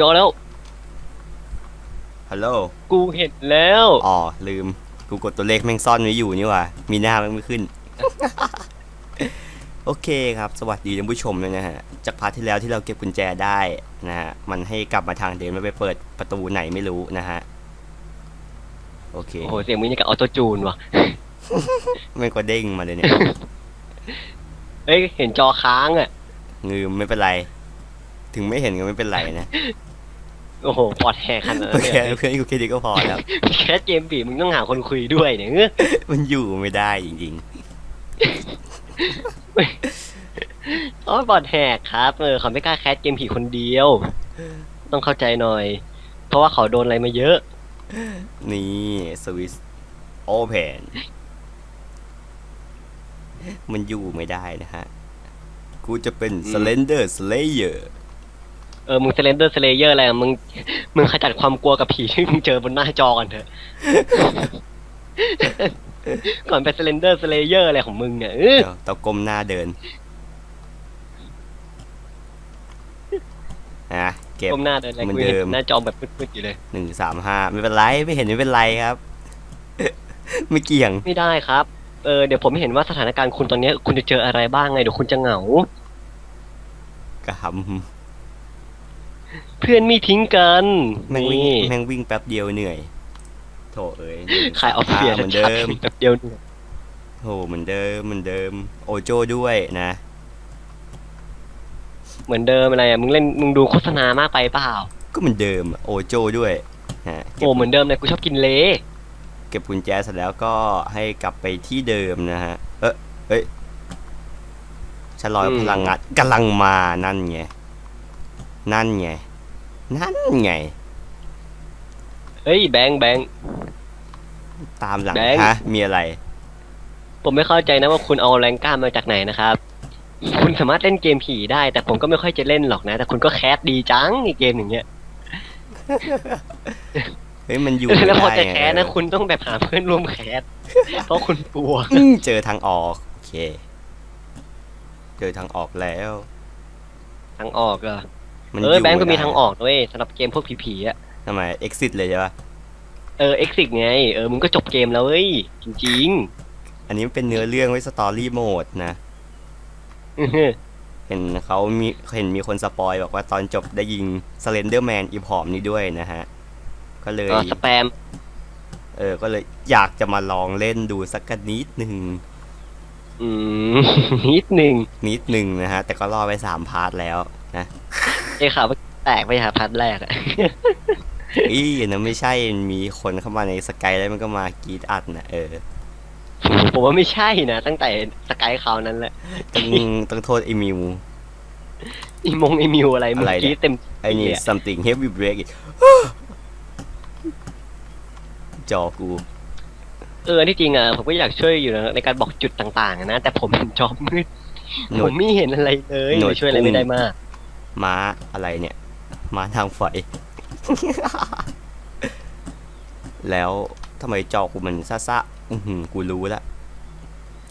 จอแล้ว ฮัลโหล กูเห็นแล้ว อ๋อ ลืม กูกดตัวเลขแม่งซ่อนไว้อยู่นี่หว่า มีหน้าแม่งไม่ขึ้น โอเคครับ สวัสดีท่านผู้ชมด้วยนะฮะ จากพาร์ทที่แล้วที่เราเก็บกุญแจได้นะฮะ มันให้กลับมาทางเดิมแล้วไปเปิดประตูไหนไม่รู้นะฮะ โอเค โอ้โห เสียงมึงนี่กับออโตจูนว่ะไม่งก็เด้งมาเลยเนี่ย เอ้ย เห็นจอค้างอะ งืมไม่เป็นไร ถึงไม่เห็นก็ไม่เป็นไรนะ โอ้โหปอดแหกขนาดนั้นโอเคเลยเพื่อนกูแค่นี้ก็พอแล้ว แค่เกมบีมึงต้องหาคนคุยด้วยเนี่ยมันอยู่ไม่ได้จริงโอ้ยปอดแหกครับเออเขาไม่กล้าแคสเกมผีคนเดียว ต้องเข้าใจหน่อย เพราะว่าเขาโดนอะไรมาเยอะ ๆ นี่สวิสโอเพนมันอยู่ไม่ได้นะฮะ กูจะเป็นอืม Slender Slayer เอ อมึงเซเลนเดอร์สเลเยอร์อะไรอะมึงมึงขจัดความกลัวกับผีที่มึงเจอบนหน้าจอก่อนเถอะ ก่อนไปเซเลนเดอร์สเลเยอร์อะไรของมึงเนี่ยเออเดี๋ยวต้องก้มหน้าเดินนะเก็บ ก้มหน้าเดินอะไรเหมือนกูเห็เดิมนหน้าจอแบบมืดๆอยู่เลย หนึ่งสามห้าไม่เป็นไรไม่เห็นไม่เป็นไรครับ ไม่เกี่ยง ไม่ได้ครับ เออเดี๋ยวผมเห็นว่าสถานการณ์คุณตอนเนี้ยคุณจะเจออะไรบ้างไงเดี๋ยวคุณจะเหงา กระห เพื่อนไม่ทิ้งกันำแม่งวิ่งนี่แม่งวิ่งแป๊บเดียวเหนื่อยโถเอ้ยหนึ่งขายออฟเฟียสามห้าเหมือนชัเดิดมๆแบบเดียวเนี่ยโหเหมือนเดิมเหมือนเดิม โอโจด้วยนะ เหมือนเดิมอะไรอะมึงเล่นมึงดูโฆษณามากไปเปล่าก็เหมือนเดิมโอโจด้วยฮะเก็บโอ้เหมือนเดิมเลยกูชอบกินเละเก็บกุญแจเสร็จแล้วก็ให้กลับไปที่เดิมนะฮะ เอ้ยเอ้ยชะลอยพลังงานกำลังมานั่นไงนั่นไง นั่นไง เฮ้ยแบงค์แบงค์ ตามหลังแบงค์ ฮะมีอะไร ผมไม่เข้าใจนะว่าคุณเอาแรงกล้ามาจากไหนนะครับ คุณสามารถเล่นเกมผีได้ แต่ผมก็ไม่ค่อยจะเล่นหรอกนะ แต่คุณก็แคสดีจังในเกมอย่างเงี้ย เฮ้ยมันอยู่แล้วพอไม่จะได้แคสนะ คุณต้องแบบหาเพื่อนร่วมแคส เพราะคุณกลัว อืมเจอทางออกโอเค เจอทางออกแล้ว ทางออกเหรอ มันเออแบงก์ก็มีไได้ทางออกด้วยสำหรับเกมพวกผีๆอะทำไม exit เลยใช่ปะเออ exit ไง เออมึงก็จบเกมแล้วเว้ยจริงอันนี้มันเป็นเนื้อเรื่องไว้สตอรี่โหมดนะๆอื้อหือเห็นเขามีเห็นมีคนสปอยบอกว่าตอนจบได้ยิงสเลนเดอร์แมนอีผอมนี้ด้วยนะฮะ ก็เลยอ๋อสแปม เออ ก็เลยอยากจะมาลองเล่นดูสักนิดหนึ่งอืมนิดหนึ่งนิดหนึ่งนะฮะ แต่ก็รอไปสามพาร์ทแล้วนะ ไอ้ข่าวว่าแตกไปหาพัดแรกอะอีนะไม่ใช่มีคนเข้ามาในสกายแล้วมันก็มากรีดอัดนะเออผมว่าไม่ใช่นะตั้งแต่สกายคราวนั้นแหละต้องต้องโทษไอมิวอีมงไอมิวอะไรมึงอะไรเนี่ยกรีดเต็มไอ้นี่เนี่ย something heavy break อีกจอกูเออที่จริงอะผมก็อยากช่วยอยู่นะในการบอกจุดต่างๆอะนะแต่ผมเห็นจอมืดหนผวดมไม่เห็นอะไรเลยหนวดช่วยอะไรไม่ได้มาก ม้าอะไรเนี่ย ม้าทางไฟ แล้วทำไมจอกูมันซ่าๆอือหือกูรู้ละ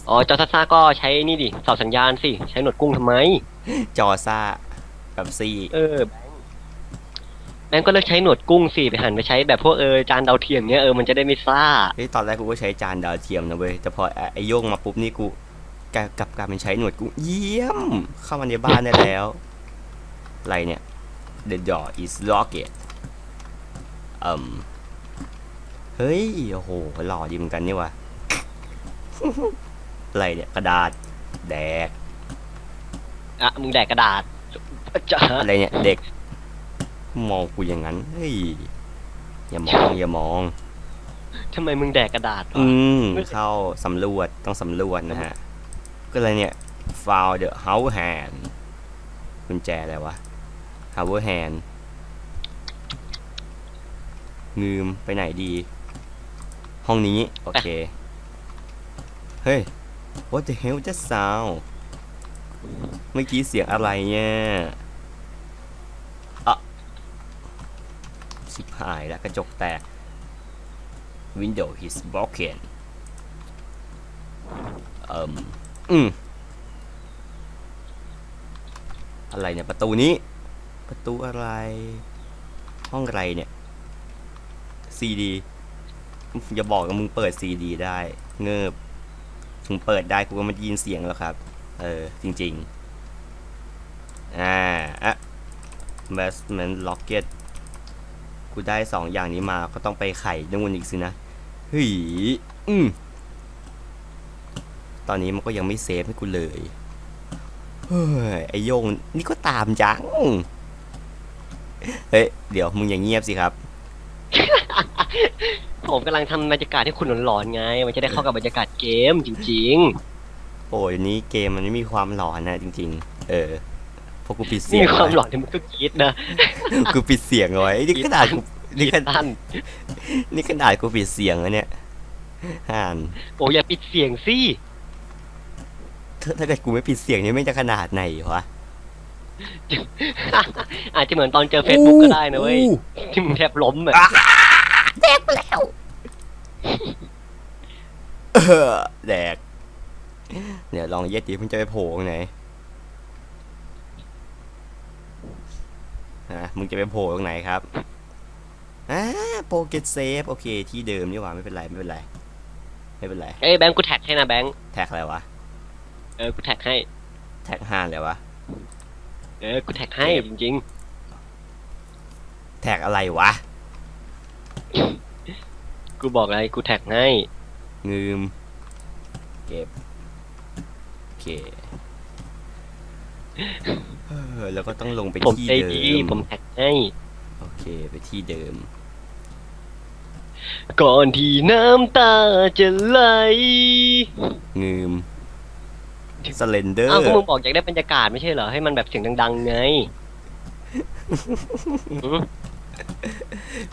อ๋อจอซ่าๆก็ใช้นี่ดิเสาสัญญาณสิ ใช้หนวดกุ้งทำไม จอซ่ากับซี่เออแบงก์ก็เลิกใช้หนวดกุ้งสิไปหันไปใช้แบบพวกเออจานดาวเทียมเนี้ยเออมันจะได้ไม่ซ่าเฮ้ยตอนแรกกูก็ใช้จานดาวเทียมนะเว้ยแต่พอไอ้ไอโยงมาปุ๊บนี่กูกลับกลับกลายเป็นใช้หนวดกูเยี่ยม เข้ามาในบ้านได้แล้ว อะไรเนี่ย The door is locked เอ่มเฮ้ย โอ้โห หล่อดีเหมือนกันนี่วะอะไรเนี่ย กระดาษ แดก อะ มึงแดกกระดาษจะอะไรเนี่ย เด็ก มองกูอย่างนั้น เฮ้ย อย่ามอง อย่ามองทำไมมึงแดกกระดาษวะอืม เข้าสำรวจ ต้องสำรวจนะฮะ ก็เลยเนี่ย found the house hand กุญแจอะไรวะ house hand งืมไปไหนดี ห้องนี้ โอเค เฮ้ย what the hell just sound เมื่อกี้เสียงอะไรเนี่ยอะสิบหายแล้วกระจกแตก window is broken เอ่มอืมอะไรเนี่ย ประตูนี้ ประตูอะไร ห้องไรเนี่ยซีดีอย่าบอกว่ามึงเปิดซีดีได้ เงิบถึงเปิดได้กูก็ไม่ได้ยินเสียงแล้วครับ เออ จริง ๆ อ่าอะแบสเมนล็อกเก็ตกูได้สองอย่างนี้มาก็ต้องไปไข่นู่นอีกสินะเฮ้ยอืมตอนนี้มันก็ยังไม่เซฟให้กูเลย เฮ้ย ไอโยง นี่ก็ตามจัง เฮ้ย เดี๋ยวมึงอย่างเงียบสิครับ ผมกำลังทำบรรยากาศให้คุณหลอนๆไง มันจะได้เข้ากับบรรยากาศเกมจริง โอ้ยนี้เกมมันไม่มีความหลอนนะจริง ๆ เออเพราะกูปิดๆ เสียงมีความไว้หลอนที่มันก็คิดนะ กูปิดเสียงเอาไว้นี่ขนาดกูนี่ขนาดท่านนี่ขนาดกูปิดเสียงแล้วเนี่ยห่านโอ้อย่าปิดเสียงสิ ถ้าถ้าเกิดกูไม่ปิดเสียงนี่ไม่งจะขนาดไหนวะ อาจจะเหมือนตอนเจอเฟซบุ๊กก็ได้นะเว้ยอู้ที่มึงแทบล้มอะเออแดกเดี๋ยวลองเย็ดดิมึงจะไปโผล่ตรงไหนฮะมึงจะไปโผล่ตรงไหนครับอ่าโปเกตเซฟโอเค ที่เดิมนี่หว่าไม่เป็นไรไม่เป็นไร ไม่เป็นไร เอ้ยแบงค์กูแท็กให้นะแบงค์แท็กอะไรวะ เออกูแท็กให้ แท็กห้านเลยวะ เออกูแท็กให้จริงแท็กอะไรวะๆ กูบอกเลยกูแท็กให้ งืม เก็บ โอเคเออแล้วก็ต้องลงไปผมที่ใจเดิดีมผมแท็กให้ โอเคไปที่เดิม ก่อนที่น้ำตาจะไหลงืม สเลนเดอร์อ้าวก็มึงบอกอยากได้บรรยากาศไม่ใช่เหรอ ให้มันแบบเสียงดังๆไงหือ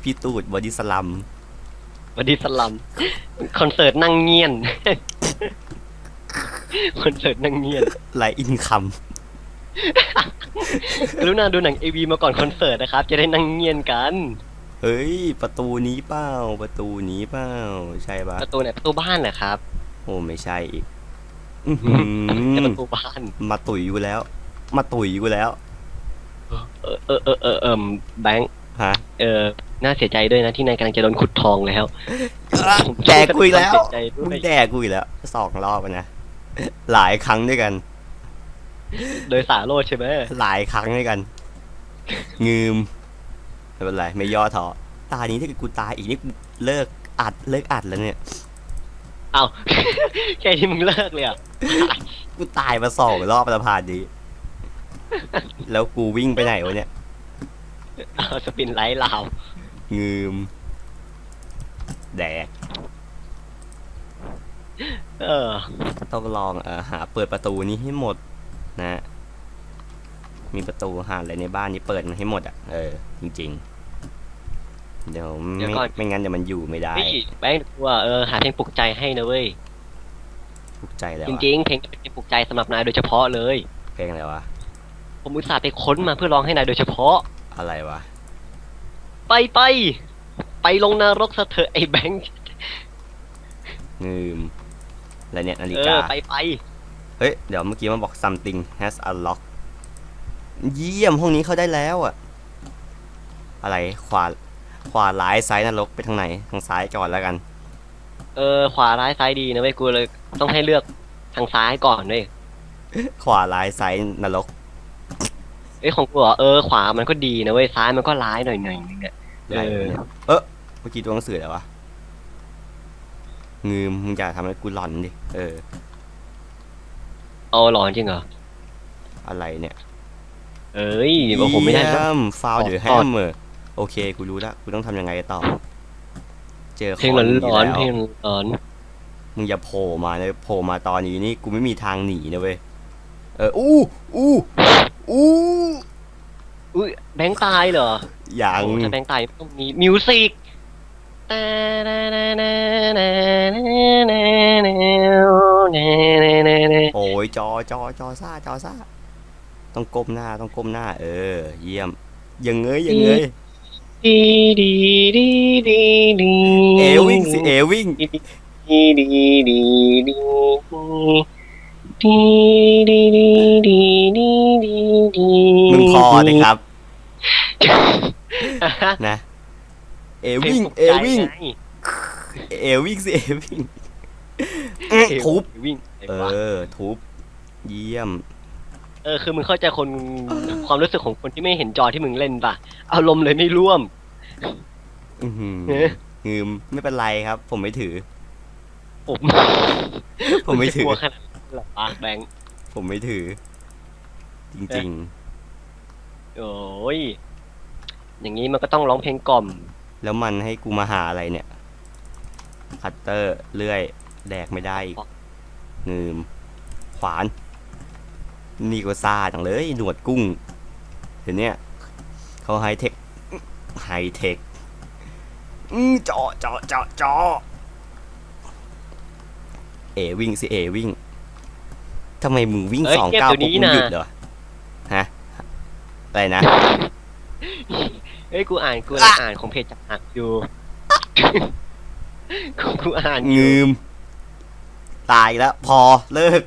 พี่ตูดบอดี้สลัมวันดีสลัมคอนเสิร์ตนั่งเงียนคอนเสิร์ตนั่งเงียนไลอินคัมกรุณาดูหนังเอวีมาก่อนคอนเสิร์ตนะครับ จะได้นั่งเงียนกัน เฮ้ย ประตูนี้เปล่าประตูนี้เปล่าใช่ปะประตูไหนประตูบ้านเหรอครับ โอ้ไม่ใช่อีก อื้อหืแต่ประตูบ้าน มาตุ๋ยกูแล้ว มาตุ๋ยกูแล้ว เออเออเออเออเออแบงค์ฮะเออน่าเสียใจด้วยนะที่นายกำลังจะโดนขุดทองแล้วแดกกูอีกแล้วเสียใจด้มึวงยแดกกูอีกแล้วสองรอบแล้วนะ หลายครั้งด้วยกัน โดยสาโรดใช่ไหมหลายครั้งด้วยกัน งืมไม่เป็นไรไม่ย่อท้อตานี้ถ้าเกิดกูตายอีกนี่กูเลิกอัดเลิกอัดแล้วเนี่ย เอา แค่ที่มึงเลิกเลยอะ กูตายมาสองรอบประพานนี้ แล้วกูวิ่งไปไหนวะเนี่ย เอาสปินไลท์ลาวงืม แดก เออ ต้องลองเออหา เปิดประตูนี้ให้หมด นะ มีประตูหาอะไรในบ้านนี้เปิดมันให้หมดอะ เออ จริง ๆ เดี๋ยวไม่ไม่งั้นเดี๋ยวมันอยู่ไม่ได้ พี่แบงค์ตัวเออ หาเพลงปลุกใจให้นะเว้ย ถูกใจแล้วจอะริงๆ เพลงเป็นเพลงปลุกใจสำหรับนายโดยเฉพาะเลย เพลงอะไรวะ ผมอุตส่าห์ไปค้นมาเพื่อร้องให้นายโดยเฉพาะ อะไรวะ ไปไปไปลงนรกซะเถอะไอ้แบงค์งืมแล้วเนี่ยนาฬิเอกาอไปไปเฮ้ย เดี๋ยวเมื่อกี้มันบอก something has unlocked เยี่ยมห้องนี้เข้าได้แล้วอะอะไรขวาขวาร้ายซ้ายนรกไปทางไหน ทางซ้ายก่อนแล้วกัน เออขวาร้ายซ้ายดีนะเว้ยกูเลย ต้องให้เลือกทางซ้ายก่อนเว้ยขวาร้ายซ้ายนรกเอ้ยของกูเหรอเออขวามันก็ดีนะเว้ยซ้ายมันก็ร้ายหน่อยหน่อยนึงอะอะไรเออวะเนี่ยเออเมื่อกี้ตัวหนังสืออะไรวะงืมมึงอย่าทำให้กูหลอนดิเออ เอาหลอนจริงเหรออะไรเนี่ยเอ้ยบอกผมไม่ได้แล้วฟาวเดอขอแฮก่อนมเมอร์โอเค กูรู้แล้วกูต้องทำยังไงต่อ เจอเพลงหลอนนี้หลอนแล้วเพลงหลอนมึงอย่าโผล่มาเลยโผล่มาตอนนี้นี่กูไม่มีทางหนีนะเว้ยเอออู้อู้อู้อุ้ยแบงค์ตายเหรออย่างโอ้ถ้าแบงค์ตายต้องมีมิวสิกโอ้ยจอจอจอซ่าจอซ่าต้องก้มหน้าต้องก้มหน้า เออ เยี่ยมอยังเงยอยังเงย ดีดีดีดีดีเอวิ่งสิเอวิ่งดีดีดีดีดีดีดีดีดีดีดีมึงพอเลยครับ นะ เอเพลวิ่งปลุกเอใจวิ่งไเอวิ่งสิเอวิ่งอื้อเอทุบวิ่งเออทุบเยี่ยม เออคือมึงเข้าใจคนความรู้สึกของคนที่ไม่เห็นจอที่มึงเล่นป่ะอารมณ์เลยไม่ร่วม อือหือเอ๊ะ งืมไม่เป็นไรครับ ผมไม่ถือ ผมผมไม่ถืองจะกลัวขนาดนั้นเหรอปะแบงค์ผมไม่ถือ จริง โอ้ยอย่างนี้มันก็ต้องร้องเพลงกล่อม ๆ แล้วมันให้กูมาหาอะไรเนี่ย คัตเตอร์เลื่อย แดกไม่ได้อีกงืม ขวาน นี่ก็ซาจังเลย หนวดกุ้ง เห็นเนี่ยเขาไฮเทค ไฮเทคอือเจาะเจาะเจาะเจาะเอวิ่งสิเอวิ่งทำไมมึงวิ่งเอ้ยสองเก็บก้าวเดี๋ยวปุ๊บนี้มึงนะ หยุดเหรอ ฮะ อะไรนะ เอ้ยกูอ่านกูอะอ่านของเพจจักหักอยู่ กูกูอ่านอยู่งืม ตายแล้ว พอเลิก